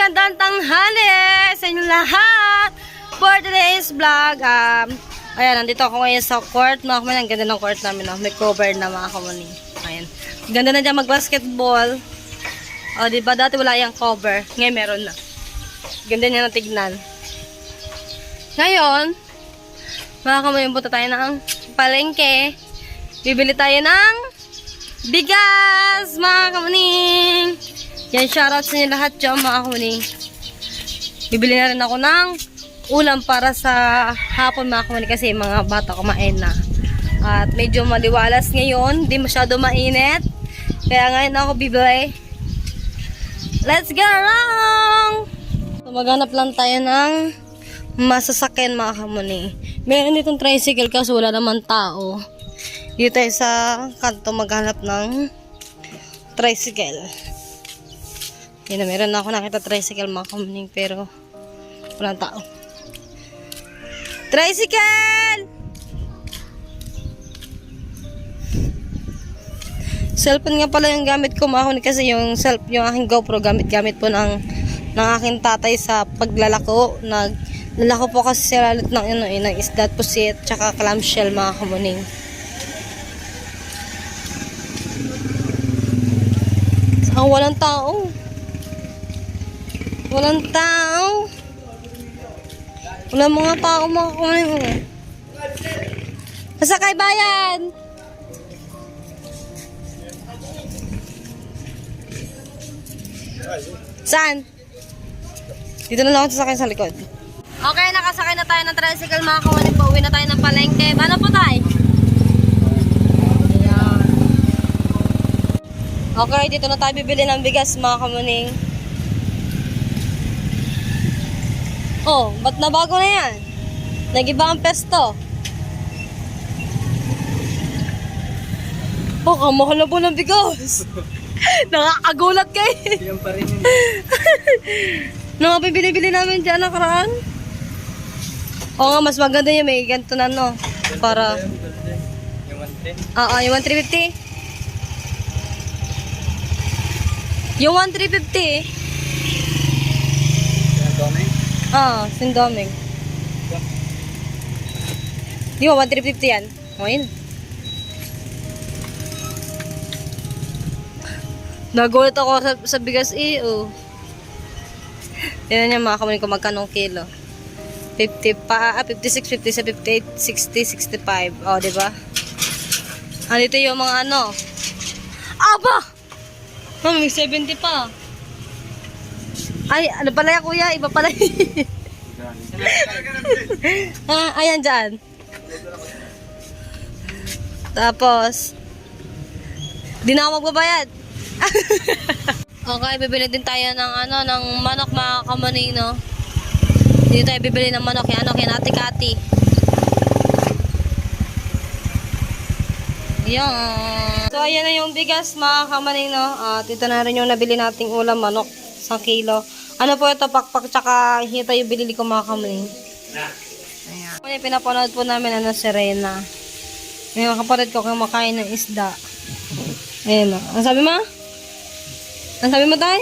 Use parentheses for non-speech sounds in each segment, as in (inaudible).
magandang tanghali sa inyo lahat. For today's vlog, um, ayan, nandito ako ngayon sa court. Mga kamuning, ang ganda ng court namin. No? May cover na mga kamuning. Ayan. Ganda na dyan mag-basketball. O, di ba dati wala yung cover. Ngayon meron na. Ganda niya na tignan. Ngayon, mga kamuning, punta tayo ng palengke. Bibili tayo ng bigas, mga kamuning. Yan, shoutout sa inyo lahat dyan, mga kamuning. Bibili na rin ako ng ulam para sa hapon, mga kamuning, kasi mga bata kumain na. At medyo maliwalas ngayon, di masyado mainit. Kaya ngayon ako bibili. Let's get along! So, maghanap lang tayo ng masasakyan, mga kamuning. Meron ditong tricycle kasi wala naman tao. Dito tayo sa kanto maghanap ng tricycle. Yun na, meron na ako nakita tricycle mga kamuning pero walang tao. Tricycle! Cellphone nga pala yung gamit ko mga kasi yung, self, yung aking GoPro gamit-gamit po ng, ng aking tatay sa paglalako. Nag, lalako po kasi sila ulit ng, ano, eh, ng isda at pusit tsaka clamshell mga kamuning. Saka walang tao. Walang tao. Wala mga tao mga kumain. Masakay bayan! Saan? Dito na lang ako sasakay sa likod. Okay, nakasakay na tayo ng tricycle mga kawanin po. Uwi na tayo ng palengke. Paano po tayo? Okay, dito na tayo bibili ng bigas mga kamuning. Oh, ba't na bago na yan? Nag-iba ang pesto. Oh, kamahal na po ng bigas. (laughs) Nakakagulat kayo. Yan pa rin yun. Nung (laughs) mga binibili namin dyan nakaraan. Oo nga, mas maganda yung may ganito na no. Para, Yung 110. oo, yung 1350. Yung 1350, Ginagawa na yun. ah, sindoming. Di ba, 1350 yan? O, yun. Nagulat ako sa, sa bigas eh, oh. Tignan niya mga kamunin ko magkano ang kilo. 50 pa, ah, 56, 57, 58, 60, 65. O, di ba? Ah, dito yung mga ano. Aba! Mami, may 70 pa. Ay, ano pala yan, kuya? Iba pala. (laughs) ah, ayan dyan. Tapos, di na ako magbabayad. (laughs) okay, bibili din tayo ng ano, ng manok mga kamuning, no? Dito tayo bibili ng manok, yan, ano, kay Ate Kati. Yan. So, ayan na yung bigas, mga kamaning, no? At ito na rin yung nabili nating ulam, manok, isang kilo. Ano po ito, pakpak, tsaka hita yung binili ko, mga kamaning. Ayan. Kung pinapanood po namin, ano, si Rena. Yung kapatid ko kumakain ng isda. Ayan, no? Ano sabi mo? Ano sabi mo, tay?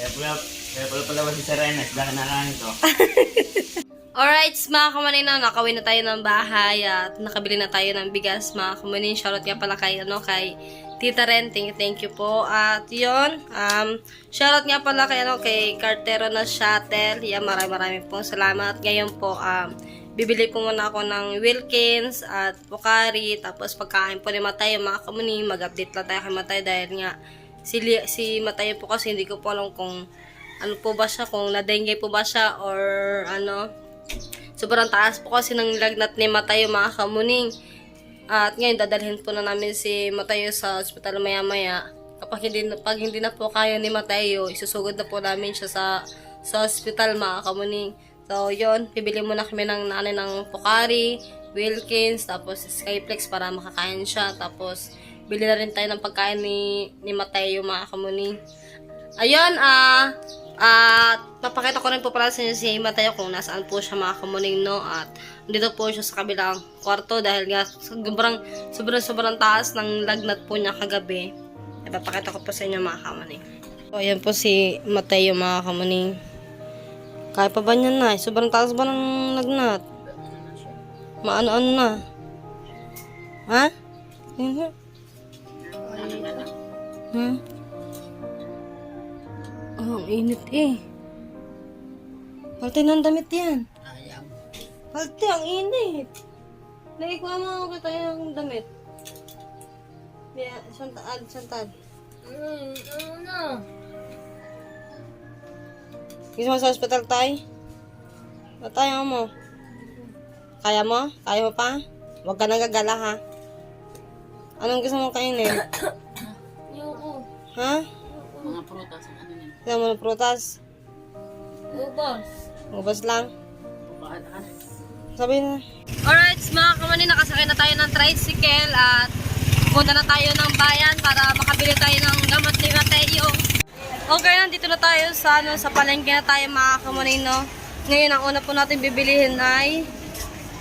Kaya pala, kaya pala pala ba si Serena? Isda ka nakain ko. (laughs) Alright, mga kamanin na, nakawin na tayo ng bahay at nakabili na tayo ng bigas, mga kamanin. Shoutout nga pala kay, ano, kay Tita Ren. Thank you, thank you po. At yun, um, shoutout nga pala kay, ano, kay Cartero na Shuttle. Yan, maraming maraming pong salamat. Ngayon po, um, bibili po muna ako ng Wilkins at Pocari. Tapos pagkain po ni Matay, mga kamanin, mag-update lang tayo kay Matay dahil nga, si, si Matay po kasi hindi ko po alam kung ano po ba siya, kung na-dengue po ba siya or ano, Sobrang taas po kasi ng lagnat ni Matayo mga kamuning. At ngayon dadalhin po na namin si Matayo sa ospital maya-maya. Kapag hindi, pag hindi na po kaya ni Matayo, isusugod na po namin siya sa sa ospital mga kamuning. So yon bibili muna kami ng nanay ng Pocari, Wilkins, tapos Skyflex para makakain siya. Tapos bili na rin tayo ng pagkain ni, ni Matayo mga kamuning. Ayun, ah, at papakita ko rin po pala sa inyo si Mateo kung nasaan po siya mga kamuning, no? At dito po siya sa kabilang kwarto dahil nga sobrang, sobrang, sobrang taas ng lagnat po niya kagabi. Ipapakita ko po sa inyo mga kamuning. So, ayan po si Mateo mga kamuning. Kaya pa ba niyan na? Sobrang taas ba ng lagnat? Maano-ano na? Ha? Hindi. Hmm? Oh, init eh. Palte ng damit yan. Palte, ang init. Naikuha mo kita yung damit. Yeah, santad, santad. Hmm, ano na? Gusto mo sa hospital tay? Ba't tayo mo? Kaya mo? Kaya mo pa? Huwag ka nagagala ha. Anong gusto mong kainin? Yung ha? Mga prutas ano niya. Gusto mo ng prutas? Ubas. Ubas lang? Bukad ka. Sabi na. Alright, mga kamani, nakasakay na tayo ng tricycle at punta na tayo ng bayan para makabili tayo ng gamot ni Mateo. Okay, nandito na tayo sa, ano, sa palengke na tayo mga kamani, no? Ngayon, ang una po natin bibilihin ay...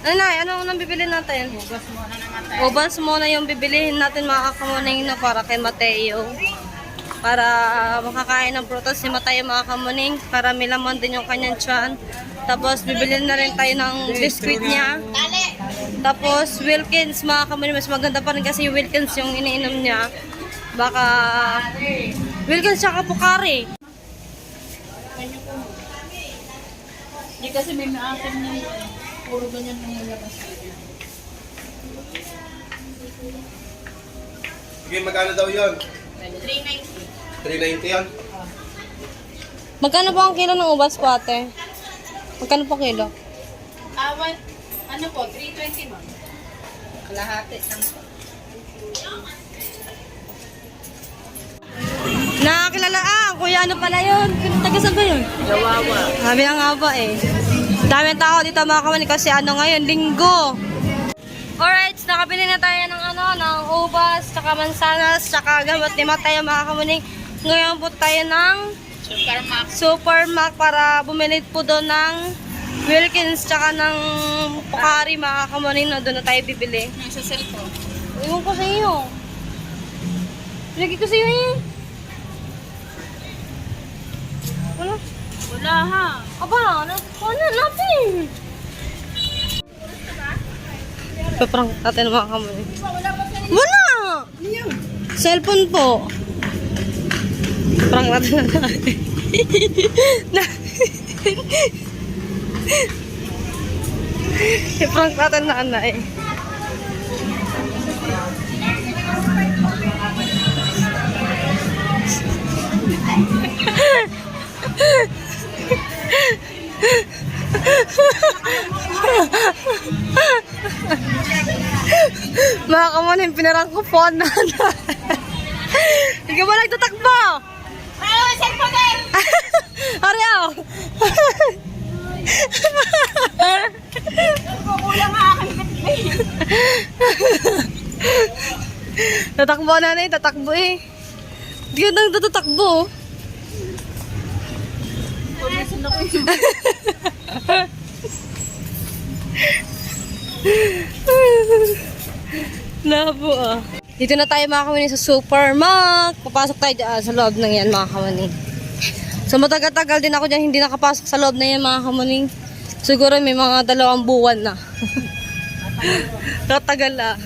Ano na, ano unang bibilihin natin? Ubas mo na naman tayo. Ubas muna yung bibilihin natin mga kamuning na para kay Mateo. Para makakain ng prutas si Mateo mga kamuning. Para may laman din yung kanyang tiyan. Tapos bibili na rin tayo ng biscuit niya. Tapos Wilkins mga kamuning. Mas maganda pa rin kasi yung Wilkins yung iniinom niya. Baka Wilkins tsaka Pukari. Hindi kasi may maakin na yun. Puro ganyan ang labas. Sige, magkano daw yun? 390. 390 yan? Magkano po ang kilo ng ubas po ate? Magkano po kilo? Awan, ano po, 320 ma'am. Kalahati lang po. Nakakilala ah, kuya ano pala yun? Taga saan ba yun? Jawawa. Sabi na nga ba eh. Daming tao dito mga kamani kasi ano ngayon, linggo. Alright, nakabili na tayo ng ano, ng ubas, tsaka mansanas, tsaka gamot ni Mateo mga kamani. Ngayon po tayo ng Super Max. Supermac para bumili po doon ng Wilkins tsaka ng Pocari mga kamani na doon na tayo bibili. Nasa cellphone. Iwan ko sa iyo. Lagi ko sa iyo eh. Wala. Wala ha. Aba, na, ano natin? Paprank natin mga kamay. Wala! Cellphone po. Prank natin na. (laughs) I-prank natin na anay. Mga kamunin, pinarang ko phone na. Hindi ba nagtatakbo? (laughs) Ariel! Kukulang nga aking bitbit. (laughs) Tatakbo na na eh, tatakbo eh. Hindi ka nang tatakbo. Pumisun (laughs) ako yun. Labo ah. Dito na tayo mga kamani sa Supermark. Papasok tayo dyan sa loob ng yan mga kamani. So matagal-tagal din ako dyan hindi nakapasok sa loob na yan mga kamani. Siguro may mga dalawang buwan na. (laughs) Katagal ah.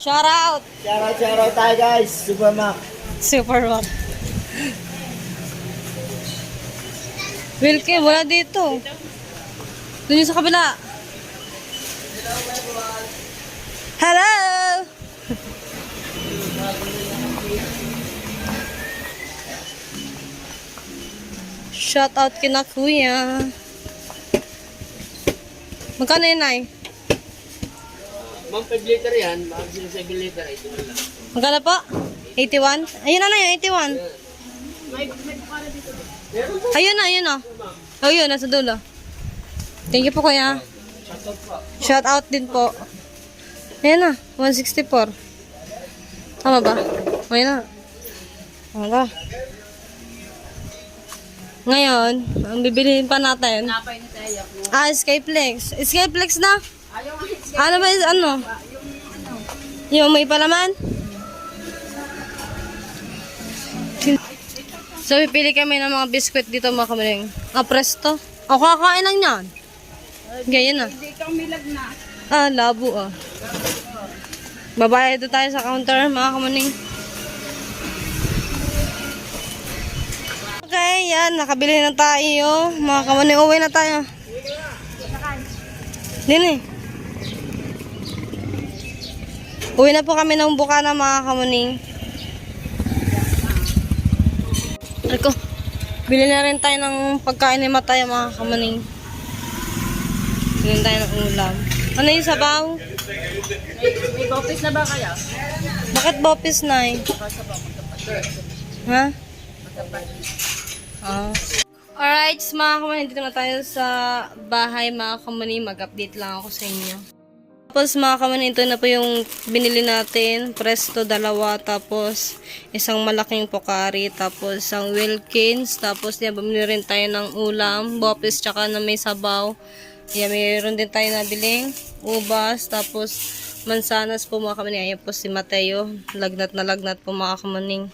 Shout out! Shoutout, shoutout tayo guys. Supermac. Supermark. Wilkie, wala dito. Doon yung sa kabila. Shout out kina kuya. Magkano yun, Nay? Ma'am, 5 liter yan. Ma'am, 7 liter. Lang. Magkano po? 81? Ayun na na yun, 81. Ayun na, ayun na. Oh, yun, nasa dulo. Thank you po, kuya. Shout out din po. Ayan na, 164. Tama ba? Ayan na. Tama ba? Ngayon, ang bibilihin pa natin. Napay ni Tayak mo. Ah, Skyflex. Skyflex na? Ayaw nga hits. Ano ba yung ano? Yung may palaman? So, pipili kami ng mga biskwit dito mga kamaning. Ah, presto. Ako kakain lang yan. Ganyan na. Hindi kang milag na. Ah, labo ah. Babayad tayo sa counter, mga kamaning. Okay, yan. Nakabili na tayo. Mga kamaning, uwi na tayo. Din eh. Uwi na po kami ng bukana, mga kamaning. Ako, bili na rin tayo ng pagkain ni Mataya, mga kamaning. Bili tayo ng ulam. Ano yung sabaw? May office na ba kaya? Bakit bopis na eh? Ha? Ah. Alright, mga kamani, dito na tayo sa bahay mga kamani. Mag-update lang ako sa inyo. Tapos mga kamani, ito na po yung binili natin. Presto, dalawa. Tapos isang malaking pokari. Tapos isang Wilkins. Tapos yan, bumili rin tayo ng ulam. Bopis, tsaka na may sabaw. Yan, mayroon din tayo nabiling ubas. Tapos mansanas po mga kamaning. Ayan po si Mateo. Lagnat na lagnat po mga kamaning.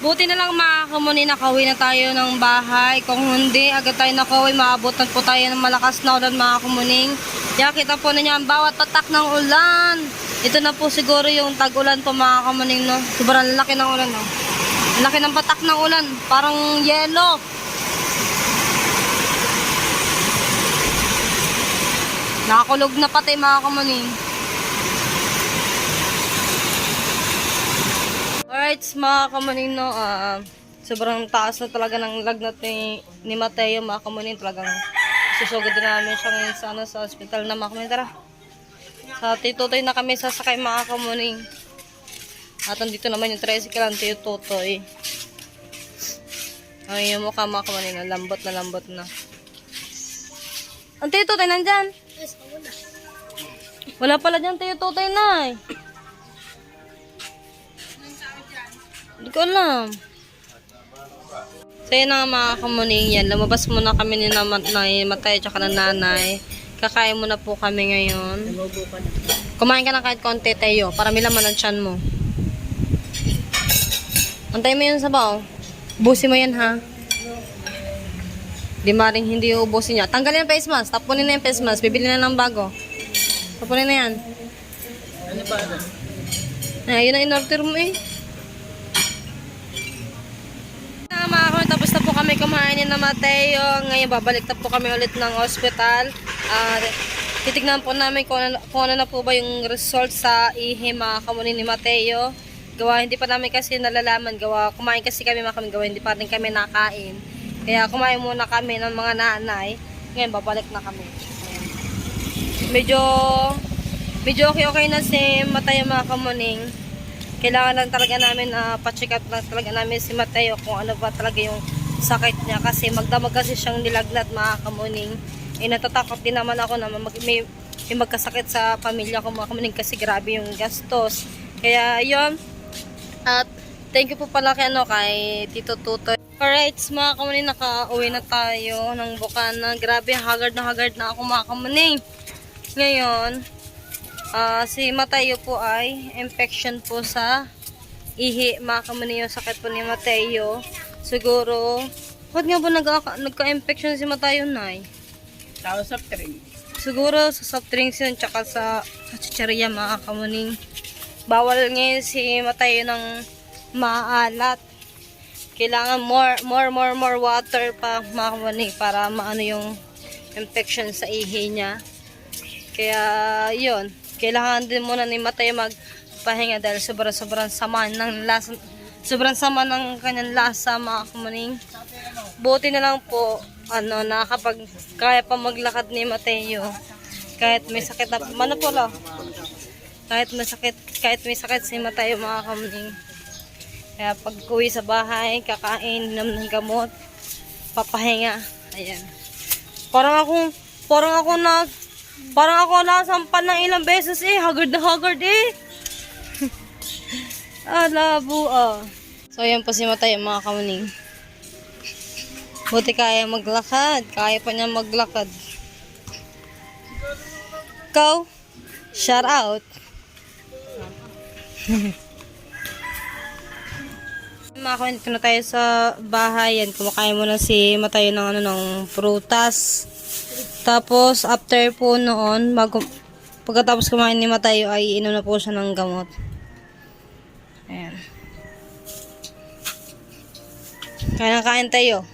Buti na lang mga kamaning nakauwi na tayo ng bahay. Kung hindi, agad tayo nakauwi. Maabutan po tayo ng malakas na ulan mga kamaning. Kaya kita po ninyo ang bawat patak ng ulan. Ito na po siguro yung tag-ulan po mga kamaning. No? Sobrang laki ng ulan. No? Laki ng patak ng ulan. Parang yelo. Nakakulog na pati mga kamaning. Alright, mga kamaning, no, ah, sobrang taas na talaga ng lagnat ni, ni Mateo, mga kamaning, talagang susugod din namin siya ngayon sa, ano, sa hospital na mga kamaning. Tara, sa titutoy na kami sasakay mga kamaning. At andito naman yung tricycle ang tiyo tutoy. Ay, yung mukha mga kamaning, na lambot na lambot na. Ang tiyo tutoy nandyan? Wala pala dyan tiyo tutoy na eh. Hindi ko alam. So yun na nga, mga kamuning yan. Lumabas muna kami ni na na matay tsaka ng nanay. Kakain muna po kami ngayon. Kumain ka na kahit konti tayo para may laman ang tiyan mo. Antay mo yun sa bao. Busin mo yan ha. Di maring hindi uubusin niya. Tanggalin ang face mask. Tapunin na yung face mask. Bibili na ng bago. Tapunin na yan. Ano ba? Ano? Ay, yun ang in-order mo eh. Na mga kami, tapos na po kami kumain na Mateo. Ngayon, babalik na po kami ulit ng hospital. Ah, titignan po namin kung ano, kung ano na po ba yung result sa ihi mga kamunin ni Mateo. Gawa, hindi pa namin kasi nalalaman. Gawa, kumain kasi kami mga kami gawa, hindi pa rin kami nakain. Kaya kumain muna kami ng mga nanay. Ngayon, babalik na kami. Medyo, medyo okay-okay na si Mateo mga kamuning kailangan lang talaga namin uh, pa-check up lang talaga namin si Mateo kung ano ba talaga yung sakit niya. Kasi magdamag kasi siyang nilagnat mga kamuning. Eh natatakot din naman ako na mag, may, may magkasakit sa pamilya ko mga kamuning kasi grabe yung gastos. Kaya yon at thank you po pala kay, ano, kay Tito Tutoy. Alright mga kamuning naka-uwi na tayo ng Bukana grabe haggard na haggard na ako mga kamuning. Ngayon Ah, si Mateo po ay infection po sa ihi. Mga kamuni yung sakit po ni Mateo. Siguro, ba't nga ba nagka- nagka-infection si Mateo, Nay? Sa train. Siguro sa soft drinks yun, tsaka sa, sa chicheria, mga kamuning. Bawal ngayon si Mateo ng maalat. Kailangan more, more, more, more water pa, mga kamuning, para maano yung infection sa ihi niya. Kaya, yun. Kailangan din muna ni Mateo magpahinga dahil sobrang-sobrang sama ng lasa, sobrang sama ng kanyang lasa, mga kumuning. Buti na lang po, ano, nakakapag, kaya pa maglakad ni Mateo. Kahit may sakit na, mana po lang. Kahit may sakit, kahit may sakit si Mateo, mga kumuning. Kaya pag uwi sa bahay, kakain, inom ng gamot, papahinga. Ayan. Parang akong, parang ako nag, Parang ako nasampan ng ilang beses eh. Haggard na haggard eh. (laughs) ah, labo ah. So, ayan po si Matay, mga kamuning. Buti kaya maglakad. Kaya pa niya maglakad. Ikaw, shout out. Makakulit ko na tayo sa bahay. Yan, kumakain muna si Matayo ng ano, ng prutas. Tapos, after po noon, bago, pagkatapos kumain ni Matayo, ay inom na po siya ng gamot. Ayan. Kain na kain tayo.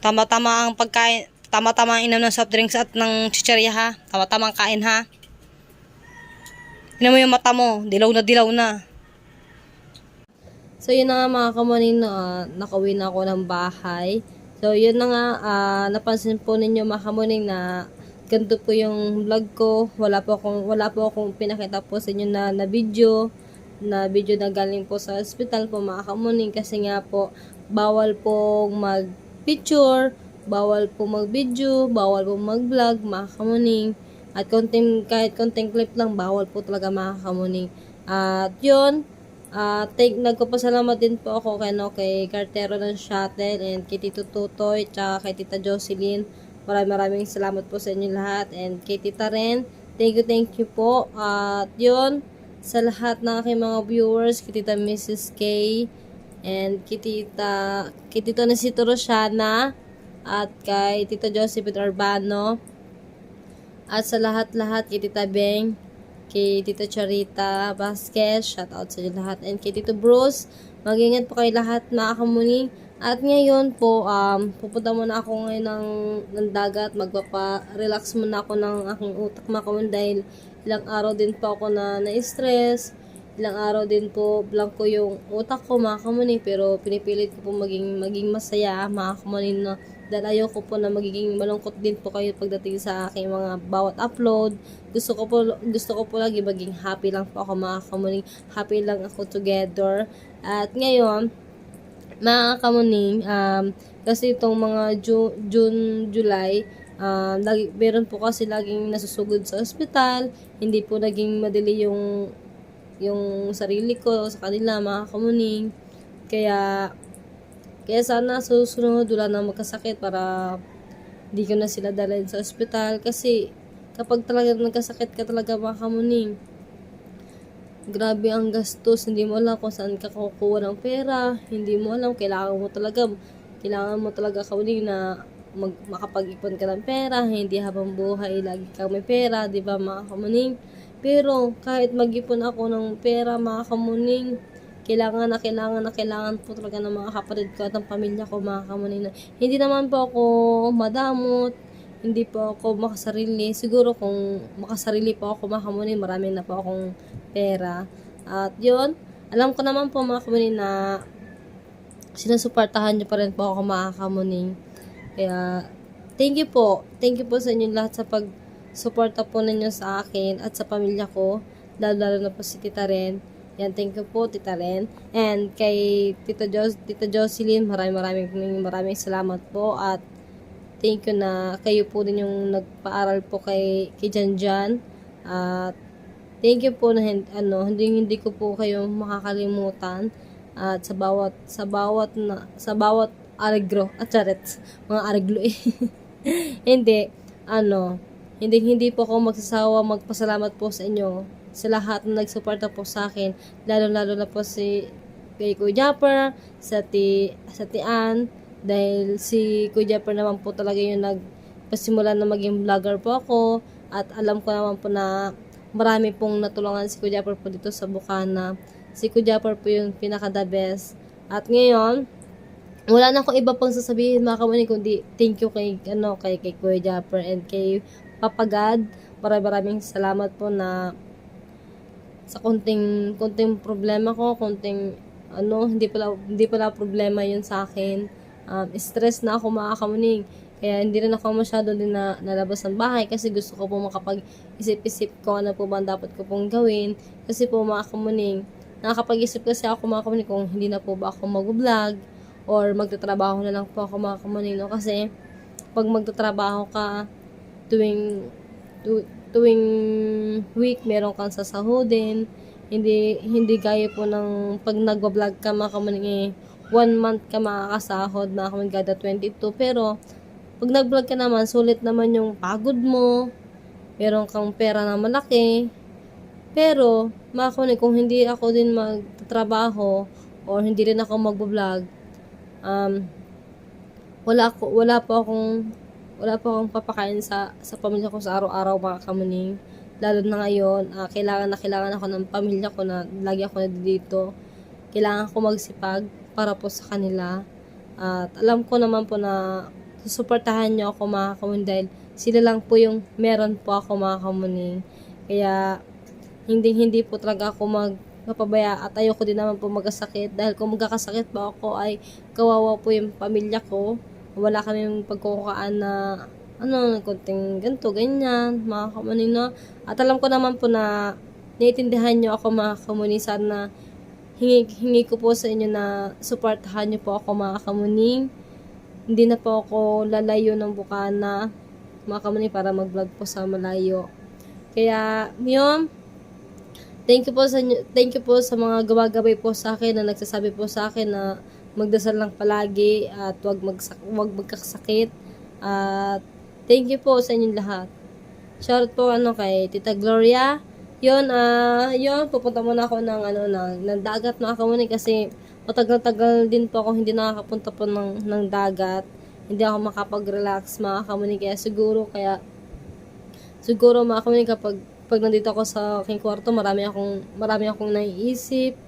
Tama-tama ang pagkain, tama-tama ang inom ng soft drinks at ng chicherya ha. Tama-tama ang kain ha. Tignan mo yung mata mo, dilaw na dilaw na. So yun na nga mga kamanin na ah, nakauwi na ako ng bahay. So yun na nga, ah, napansin po ninyo mga kamanin na ganito po yung vlog ko. Wala po akong, wala po akong pinakita po sa inyo na, na video na video na galing po sa hospital po mga kamuning kasi nga po bawal po mag picture, bawal po mag video, bawal po mag vlog mga kamuning at konting, kahit konting clip lang bawal po talaga mga kamuning at yun at thank, nagpapasalamat din po ako kay, no, kay Cartero ng Shuttle and kay Tito Tutoy tsaka kay Tita Jocelyn. Maraming maraming salamat po sa inyo lahat and kay Tita Ren thank you thank you po. At yun sa lahat ng aking mga viewers, kay Tita Mrs. K, and kay Tita, kay Tito Nesito Rosiana, at kay Tito Josephine Urbano, at sa lahat-lahat kay Tita Beng, kay Tito Charita Vasquez, shout out sa lahat, and kay Tito Bruce, mag-ingat po kayo lahat mga kamuning, at ngayon po, um, pupunta muna ako ngayon ng, ng dagat, magpapa-relax muna ako ng aking utak mga kamuning dahil ilang araw din po ako na na-stress, ilang araw din po blanco yung utak ko mga pero pinipilit ko po maging, maging masaya mga kamuning na dahil ayoko po na magiging malungkot din po kayo pagdating sa aking mga bawat upload. Gusto ko po, gusto ko po lagi maging happy lang po ako mga happy lang ako together. At ngayon, mga um, kasi itong mga Ju- June, July, um, lagi, meron po kasi laging nasusugod sa ospital, hindi po naging madali yung yung sarili ko sa kanila, mga kamuning. Kaya, kaya sana susunod wala na magkasakit para hindi ko na sila dalhin sa ospital kasi kapag talaga nagkasakit ka talaga mga kamuning, grabe ang gastos, hindi mo alam kung saan ka kukuha ng pera, hindi mo alam, kailangan mo talaga, kailangan mo talaga kauling na mag, makapag-ipon ka ng pera, hindi habang buhay, lagi kang may pera, di ba mga kamuning? Pero, kahit mag-ipon ako ng pera, mga kamuning, kailangan na kailangan na kailangan po talaga ng mga kapatid ko at ng pamilya ko, mga kamuning. Hindi naman po ako madamot, hindi po ako makasarili. Siguro kung makasarili po ako mga kamunin, marami na po akong pera. At yun, alam ko naman po mga kamunin na sinusuportahan niyo pa rin po ako mga kamuning. Kaya, thank you po. Thank you po sa inyo lahat sa pag-suporta po ninyo sa akin at sa pamilya ko. Lalo-lalo na po si Tita Ren. Yan, thank you po, Tita Ren. And kay Tita, jo- Tita Jocelyn, maraming maraming maraming salamat po. At thank you na kayo po din yung nagpaaral po kay, kay Janjan. At thank you po na ano, hindi hindi ko po kayo makakalimutan. At sa bawat sa bawat na sa bawat aregro at charet mga areglo eh. (laughs) hindi ano hindi hindi po ako magsasawa magpasalamat po sa inyo sa lahat na nagsuporta po sa akin lalo lalo na po si kay Kuya Japper, sa ti sa Tian dahil si Kuya Japper naman po talaga yung nagpasimula na maging vlogger po ako at alam ko naman po na marami pong natulungan si Kuya Japper po dito sa Bukana. Si Kuya Japper po yung pinaka the best. At ngayon, wala na akong iba pang sasabihin mga kamunin kundi thank you kay ano kay kay Kuya Japper and kay Papa God. Maraming maraming salamat po na sa konting konting problema ko, konting ano, hindi pala hindi pala problema 'yun sa akin. Um, stress na ako mga kamuning. Kaya hindi rin ako masyado din na nalabas ng bahay kasi gusto ko po makapag-isip-isip ko ano po ba ang dapat ko pong gawin. Kasi po mga kamuning, nakakapag-isip kasi ako mga kamuning kung hindi na po ba ako mag-vlog or magtatrabaho na lang po ako mga kamuning. No? Kasi pag magtatrabaho ka tuwing tu, tuwing week meron kang sasahodin hindi hindi gaya po ng pag nagwa-vlog ka eh, one month ka makakasahod mga kamuning gada 22 pero pag nag-vlog ka naman sulit naman yung pagod mo. Meron kang pera na malaki. Pero, mga kamaning, kung hindi ako din magtatrabaho or hindi rin ako magbablog, um, wala ko wala po akong wala po akong papakain sa sa pamilya ko sa araw-araw mga kamuning. Lalo na ngayon ah, kailangan na kailangan ako ng pamilya ko na lagi ako dito kailangan ko magsipag para po sa kanila. At alam ko naman po na susuportahan niyo ako mga kamuning dahil sila lang po yung meron po ako mga kamuning. Kaya hindi hindi po talaga ako mag mapabaya at ayoko din naman po magkasakit dahil kung magkakasakit po ako ay kawawa po yung pamilya ko wala kami pagkukaan na ano, konting ganito, ganyan, mga kamuning, no? At alam ko naman po na naiintindihan nyo ako mga kamuning, sana hingi, hingi ko po sa inyo na supportahan nyo po ako mga kamuning. Hindi na po ako lalayo ng bukana, mga kamuning, para mag-vlog po sa malayo. Kaya, yun, Thank you po sa thank you po sa mga gumagabay po sa akin na nagsasabi po sa akin na magdasal lang palagi at wag magsak wag magkasakit at thank you po sa inyong lahat. Shout po ano kay Tita Gloria. Yon ah yon pupunta muna ako ng ano ng, ng dagat na ako muna kasi matagal-tagal din po ako hindi nakakapunta po ng ng dagat. Hindi ako makapag-relax mga kaya siguro kaya siguro mga kapag pag nandito ako sa aking kwarto, marami akong marami akong naiisip.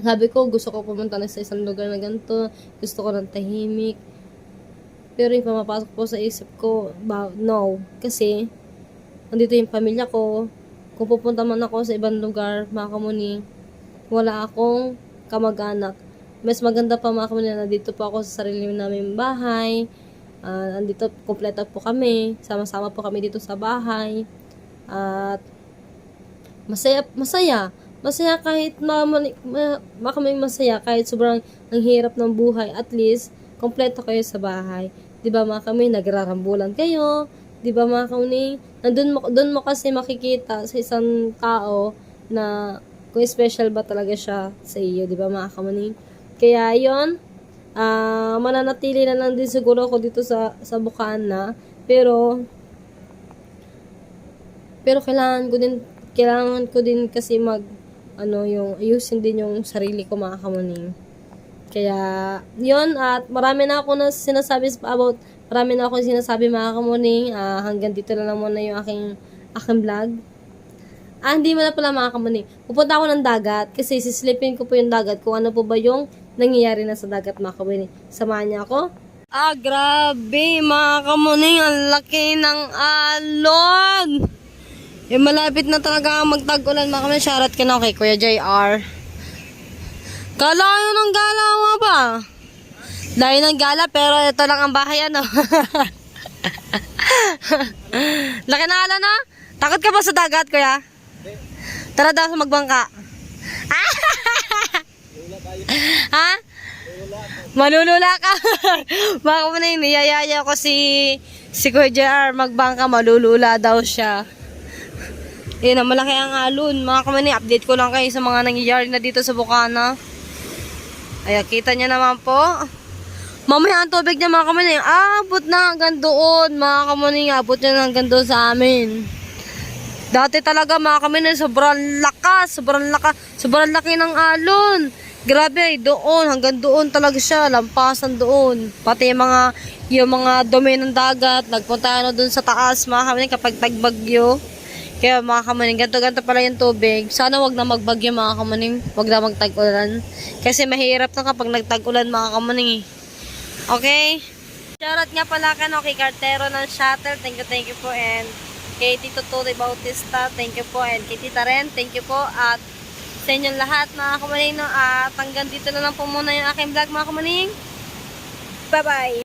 Sabi ko, gusto ko pumunta na sa isang lugar na ganito. Gusto ko ng tahimik. Pero yung pumapasok po sa isip ko, ba, no. Kasi, nandito yung pamilya ko. Kung pupunta man ako sa ibang lugar, mga kamuni, wala akong kamag-anak. Mas maganda pa mga kamuni na nandito po ako sa sarili namin bahay. Ah, andito, kompleto po kami. Sama-sama po kami dito sa bahay. At masaya masaya masaya kahit ma, ma, masaya kahit sobrang ang hirap ng buhay. At least kompleto kayo sa bahay. 'di ba mga kami nagrarambulan kayo. 'di ba mga kami nandun mo doon mo kasi makikita sa isang tao na kung special ba talaga siya sa iyo 'di ba mga kami kaya yon ah mananatili na lang din siguro ako dito sa sa Bukana. Pero pero kailangan ko din kailangan ko din kasi mag ano yung ayusin din yung sarili ko mga kamuning. Kaya yon at marami na ako na sinasabi about marami na ako sinasabi mga kamuning Ah, hanggang dito na lang muna yung aking aking vlog. Ah, hindi mo na pala mga kamuning. Pupunta ako ng dagat kasi sislipin ko po yung dagat kung ano po ba yung nangyayari na sa dagat mga kamuning. Samahan niya ako. Ah, grabe mga kamuning. Ang laki ng alon. Eh, malapit na talaga ang magtag-ulan mga kami. Shoutout ka na kay Kuya JR. Kalayo ng gala mo ba? Layo ng gala, pero ito lang ang bahay, ano? (laughs) Laki na ala na? Takot ka ba sa dagat, kuya? Tara daw sa magbangka. (laughs) ha? Malulula ka. (laughs) Baka mo na yun, niyayaya ko si, si Kuya JR magbangka, malulula daw siya. Yun na, malaki ang alon. Mga kamani, update ko lang kayo sa mga nangyayari na dito sa Bukana. Ay, kita niya naman po. Mamaya ang tubig niya mga kamani, abot na hanggang doon. Mga kamani, abot niya hanggang doon sa amin. Dati talaga mga kamani, sobrang lakas, sobrang lakas, sobrang laki ng alon. Grabe, doon, hanggang doon talaga siya, lampasan doon. Pati yung mga, yung mga dumi ng dagat, nagpunta ano doon sa taas, mga kamani, kapag tagbagyo. Kaya mga kamaning, ganto-ganto pala yung tubig. Sana wag na magbagyo mga kamaning, wag na magtag-ulan. Kasi mahirap na kapag nagtag-ulan mga kamaning eh. Okay? Shoutout nga pala ka no, kay Cartero ng Shuttle. Thank you, thank you po. And kay Tito Tuloy Bautista, thank you po. And kay Tita Ren, thank you po. At sa inyong lahat mga kamaning, no, at hanggang dito na lang po muna yung aking vlog mga kamaning. Bye-bye!